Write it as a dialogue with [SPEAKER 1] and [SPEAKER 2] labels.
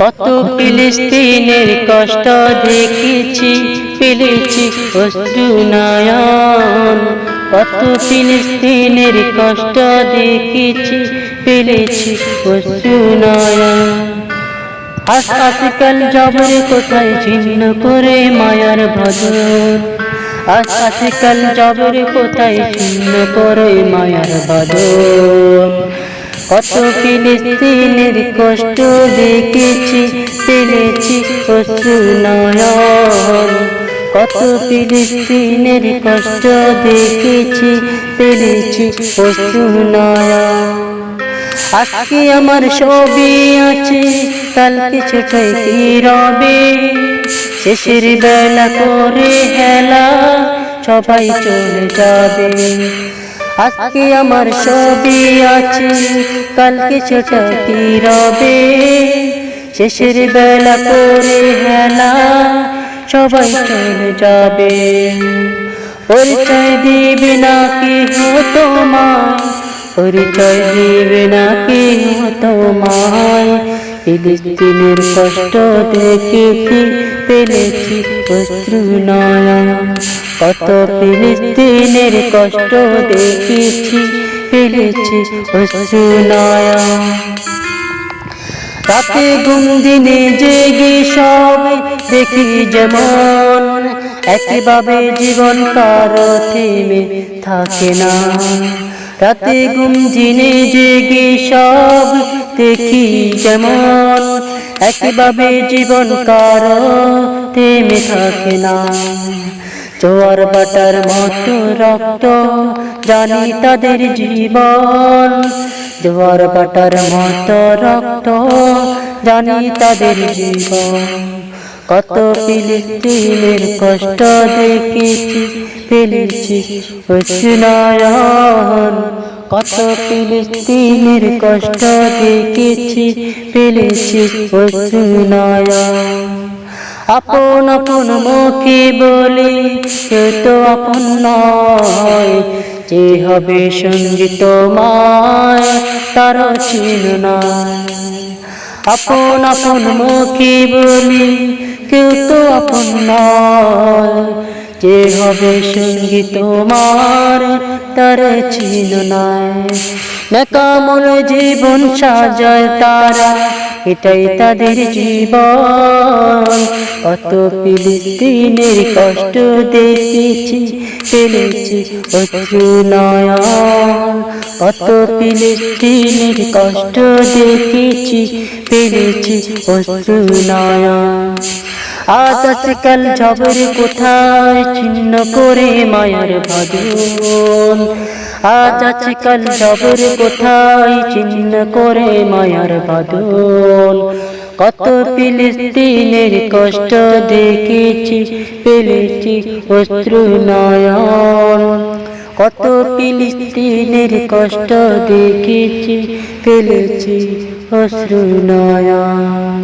[SPEAKER 1] কত ফিলিস্তিনের কষ্ট দেখেছি পেলেছি অশ্রু নয়ন। কত ফিলিস্তিনের কষ্ট দেখেছি পেলেছি অশ্রু নয়ন। আজকাল জবর কোথায় ছিন্ন করে মায়ার ভজন আজকাল জবর কোথায় ছিন্ন করে মায়ার ভজন কত ফিলিস্তিনের কষ্ট দেখেছি পেলেছি অশ্রু নয়ন। কত ফিলিস্তিনের কষ্ট দেখেছি অশ্রু নয়ন। আজকে আমার ছবি আছে, কালকে ছোটাই কি রবে? শেষের বেলা করে হেলা, সবাই চলে যাবে। আজকে আমার ছবি আছে, কালকে ছোটা কি রবে শেষের বেলা করে হেলা, সবাই চলে যাবে। পরিচয় দিবে না কি হতো মা পরিচয় দিবে না কি তোমায়। ফিলিস্তিনের কষ্ট দেখেছি পেলেছি অশ্রু নয়ন কত ফিলিস্তিনের কষ্ট দেখেছি, পেলেছি অশ্রু রাতে ঘুম দিনে জেগে সব দেখি যেমন একইভাবে জীবন কারও থেমে থাকে না। রাতে ঘুম দিনে জেগে সব দেখি যেমন একইভাবে জীবন কারও থেমে থাকে না জোয়ার বাটার মতো রক্ত জানি তাদের জীবন। জোয়ার বাটার মতো রক্ত জানি তাদের জীবন। কত ফিলিস্তিনের কষ্ট দেখেছি, ফেলেছি কত ফিলিস্তিনের কষ্ট দেখেছি, ফেলেছি আপন আপন মুখে বলি কেউ তো আপন নয়। যে হবে সংগীত মায়, তার ছিল না আপন আপন মুখে বলি, কেউ তো আপন নয়। যে হবে সঙ্গী তোমার, তার ছিল না। নেকামল জীবন সাজায় তারা, এটাই তাদের জীবন। কত ফিলিস্তিনের কষ্ট দেখেছি পেলেছি অশ্রু নয়ন। কত ফিলিস্তিনের কষ্ট দেখেছি পেলেছি অশ্রু নয়ন। আজ আজকাল ঝবর কোথায়? ছিন্ন করে মায়ার ভাদুন আজ আজকাল ঝবর কোথায়? ছিন্ন করে মায়ার ভাদুন কত ফিলিস্তিনের কষ্ট দেখেছি, পেলেছি অশ্রু নয়ন কত ফিলিস্তিনের কষ্ট দেখেছি, পেলেছি অশ্রু নয়ন